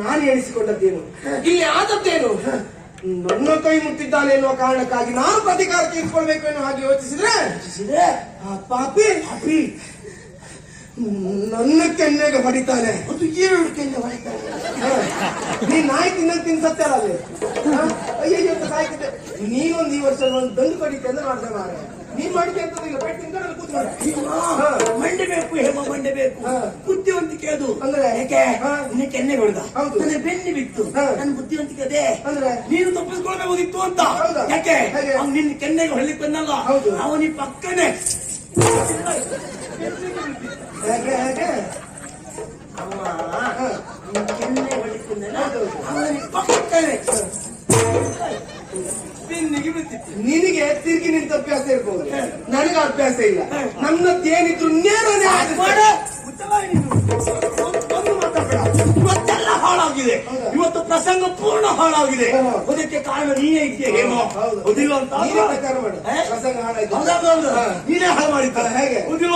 ನಾನು ಎಣಿಸಿಕೊಂಡದ್ದೇನು ಇಲ್ಲಿ ಆದದ್ದೇನು? ನನ್ನ ಕೈ ಮುಟ್ಟಿದ್ದಾನೆ ಎನ್ನುವ ಕಾರಣಕ್ಕಾಗಿ ನಾನು ಪ್ರತಿಕಾರ ತೀರ್ಕೊಳ್ಬೇಕು ಎನ್ನುವ ಹಾಗೆ ಯೋಚಿಸಿದ್ರೆ? ಯೋಚಿಸಿದ್ರೆ? ಆ ಪಾಪಿ? ಅಪಿ ನನ್ನ ಕೆನ್ನೆಗೆ ಹೊಡಿತಾನೆ. ಅದು ಏಳು ಕೆನ್ನೆ ಹೊಡಿತಾನೆ. ನೀ ನಾಯಿ ತಿನ್ನಕ್ ತಿನ್ಸತ್ತೆ ಅಲ್ಲ ಅಯ್ಯೋ ಸಾಯ್ತಿದ್ದೆ. ನೀನೊಂದು ಈ ವರ್ಷ ಒಂದು ದಂಡು ಕಡಿತೆ ಅಂದ್ರೆ ಮಾಡ್ದೆ ಮಾರೆ ನೀನ್ ಮಾಡಿದ್ದೆ ಅಂತ ಬೆಟ್ಟ ತಿನ್ಕೊಂಡು ಕೂತ್ಕೊಂಡೆ ಮಂಡಿ ಮಂಡಬೇಕು ಹೇಮ ಮಂಡಬೇಕು ಹಾ. ಬುದ್ಧಿವಂತಿಕೆ ಅದು. ಅಂದ್ರೆ? ಯಾಕೆ. ನಿನ್ನ ಕೆನ್ನೆ ಹೊಡೆದ. ನನ್ನ ಬೆನ್ನಿ ಬಿತ್ತು. ನನ್ನ ಬುದ್ಧಿವಂತಿಕೆ ಅದೇ. ಅಂದ್ರೆ? ನೀನು ತಪ್ಪಿಸ್ಕೊಳ್ಬೇಕಿತ್ತು ಅಂತ? ಯಾಕೆ? ಅವ್ನು ನಿನ್ನ ಕೆನ್ನೆಗೆ ಹೊಳ್ಳಿಕ್ ಬಂದಲ್ಲ. ಅವನಿ ಪಕ್ಕನೆ. ಅವ ನಿನ್ನ ಕೆನ್ನೆ ಹೊಳ್ಳಿಕ್ ಬಂದಲ್ಲ. ಹೌದು. ಅವನಿ ಪಕ್ಕನೆ. ಬೆನ್ನಿಗೆ ಬಿದ್ದಿತ್ತು. ನಿನಗೆ ತಿರುಗಿ ನಿಂತ ಅಭ್ಯಾಸ ಇರ್ಬೋದು. ನನಗೆ ಅಭ್ಯಾಸ ಇಲ್ಲ. ನನ್ನದ್ದೇನಿದ್ರು ನೇರನೇ ಮಾಡ. ಇವತ್ತೆಲ್ಲ ಹಾಳಾಗಿದೆ. ಇವತ್ತು ಪ್ರಸಂಗ ಪೂರ್ಣ ಹಾಳಾಗಿದೆ. ಅದಕ್ಕೆ ಕಾರಣ ನೀನೇ ಇದೆಯಾ ಹೇಮೋ. ಉದಿಲ್ಲ ಅಂತ ನೀನೇ ಹಾಳು ಮಾಡಿದ್ದಾರೆ ಹೇಗೆ? ಉದಿಲ್ಲ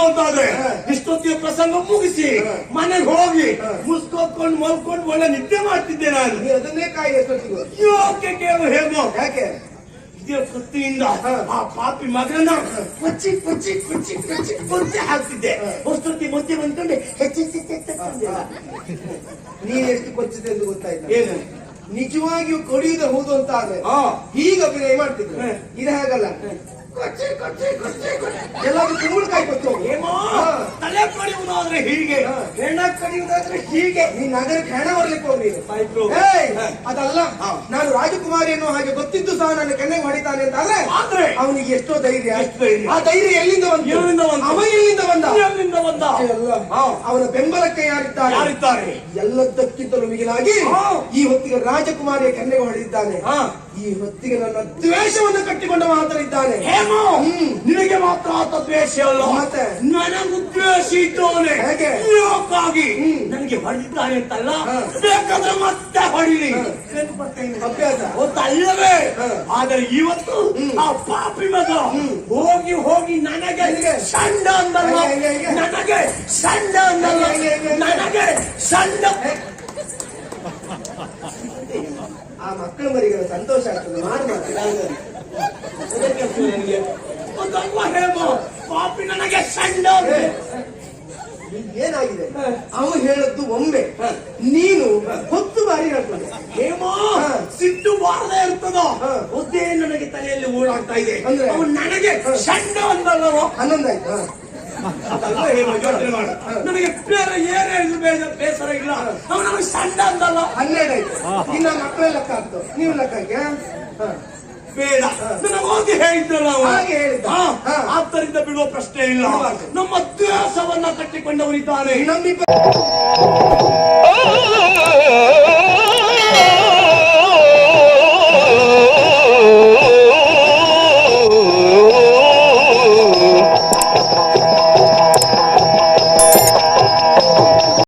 ಹಾ. ಇಷ್ಟೊತ್ತಿಗೆ ಪ್ರಸಂಗ ಮುಗಿಸಿ. ಮನೆಗೆ ಹೋಗಿ. ಮುಸ್ಕೊತ್ಕೊಂಡು ಮಲ್ಕೊಂಡು ಒಳ್ಳೆ ನಿದ್ದೆ ಮಾಡ್ತಿದ್ದೆ ನಾನು. ಅದನ್ನೇ ಕಾಯಿ ಎಷ್ಟೊತ್ತಿಗೂ? ಯೋಕೆ ಕೇಳು ಹೇಮೋ. ಯಾಕೆ? ಕತ್ತಿಯಿಂದ ಆ ಪಾಪಿ ಮಗನ ಕೊಚ್ಚಿ ಕೊಚ್ಚಿ ಕೊಚ್ಚಿ ಕೊಚ್ಚಿ ಕೊಚ್ಚಿ ಹಾಕ್ತಿದ್ದೆ. ಹಾ. ಹೊಸ್ತೊತ್ತಿ ಮುದ್ದೆ ಬಂದ್ಕೊಂಡು ಹೆಚ್ಚೆಚ್ಚಿ ನೀನ್ ಎಷ್ಟು ಕೊಚ್ಚಿದೆ ಎಂದು ಗೊತ್ತಾಯ್ತು? ಏನು? ನಿಜವಾಗಿಯೂ ಕೊಡಿಯುದ ಹೌದು ಅಂತ ಆದ್ರೆ ಹಾ. ಈಗ ಅಭಿನಯ ಮಾಡ್ತಿದ್ರು. ಇದಾಗಲ್ಲ ಇದು ಹಾಗಲ್ಲ. ಎಲ್ಲಾದ್ರೂ ಹೀಗೆ ಈ ನಗರಕ್ಕೆ ಹಣ ಹೊರಲಿಕ್ಕೆ. ಆಯ್ತು. ಅದಲ್ಲ ನಾನು ರಾಜಕುಮಾರಿ ಅನ್ನೋ ಹಾಗೆ ಗೊತ್ತಿದ್ದು ಸಹ ನನ್ನ ಕೆನ್ನೆಗೆ ಹೊಡಿತಾನೆ ಅಂತ ಆದ್ರೆ ಆದ್ರೆ ಅವನಿಗೆ ಎಷ್ಟೋ ಧೈರ್ಯ ಆ ಧೈರ್ಯ ಎಲ್ಲಿಂದ ಬಂದ ಎಲ್ಲಿಂದ ಬಂತು? ಅವ ಎಲ್ಲಿಂದ ಬಂದ ಎಲ್ಲಿಂದ ಬಂದ. ಅವನ ಬೆಂಬಲಕ್ಕೆ ಯಾರಿದ್ದಾರೆ ಯಾರಿದ್ದಾರೆ ಎಲ್ಲದಕ್ಕಿಂತಲೂ ಮಿಗಿಲಾಗಿ. ಈ ಹೊತ್ತಿಗೆ ರಾಜಕುಮಾರಿಯ ಕೆನ್ನೆಗೆ ಹೊಡೆದಿದ್ದಾನೆ. ಈ ಹೊತ್ತಿಗೆ ನನ್ನ ದ್ವೇಷವನ್ನು ಕಟ್ಟಿಕೊಂಡ ಮಾತ್ರ ಇದ್ದಾನೆ. ನಿನಗೆ ಮಾತ್ರ ಆತ ದ್ವೇಷ ಅಲ್ಲ ಮತ್ತೆ? ನನಗೂ ಹೇಗೆ? ಯಾಕಾಗಿ. ನನಗೆ ಹೊಡಿತಾ ಹಾ. ಬೇಕಾದ್ರೆ ಮತ್ತೆ ಹೊಡಿಲಿ. ಅಭ್ಯಾಸ ಗೊತ್ತಲ್ಲವೇ ಆದರೆ ಇವತ್ತು. ಆ ಪಾಪಿ ಮಗ. ಹೋಗಿ ಹೋಗಿ ನನಗೆ ಸಂಡ ಸಣ್ಣ ಅಂದಲ್ಲ? ನನಗೆ ಸಂಡ ಅಂದಲ್ಲ? ನನಗೆ ಸಣ್ಣ ಆ ಮಕ್ಕಳ ಮರಿಗೆ ಸಂತೋಷ ಆಗ್ತದೆ ಮಾಡು ಮಾತ್ರ. ಅದಕ್ಕೆ ನನಗೆ ಹೇಮೋ ಪಾಪಿ ನನಗೆ ಸಣ್ಣ ಏನಾಗಿದೆ ಅವ ಹೇಳದ್ದು ಒಮ್ಮೆ ನೀನು ಹತ್ತು ಬಾರಿ ಹೇಳ್ತಾನೆ ಹೇಮಾ. ಸಿಟ್ಟು ಬಾರದೆ ಇರ್ತದೋ? ಹುದ್ದೆ ನನಗೆ ತಲೆಯಲ್ಲಿ ಓಡಾಡ್ತಾ ಇದೆ. ಅಂದ್ರೆ? ಅವನು ನನಗೆ ಸಣ್ಣ ಅಂದಲ್ಲವೋ ಹನ್ನೊಂದು ಆಯ್ತು ಅದಲ್ಲ ನನಗೆ ಬೇರೆ ಏನೇ ಬೇಸರ ಇಲ್ಲ. ಅವನು ಸಣ್ಣ ಅಂದಲ್ಲ ಹನ್ನೆರಡು ಆಯ್ತು ಇನ್ನ ಮಕ್ಕಳೇ ಲೆಕ್ಕ ಆಗ್ತು ನೀವು ಲೆಕ್ಕ. ಬೇಡ ನನಗೆ ಹೇಳಿದ್ದಲ್ಲ ಅವನು. ಹಾಗೆ ಹೇಳಿದ್ದ. ಆದ್ದರಿಂದ ಬಿಡುವ ಪ್ರಶ್ನೆ ಇಲ್ಲ. ನಮ್ಮ ದೇಶವನ್ನ ಕಟ್ಟಿಕೊಂಡವರಿದ್ದಾರೆ ನಮ್ಮಿಬ್ಬ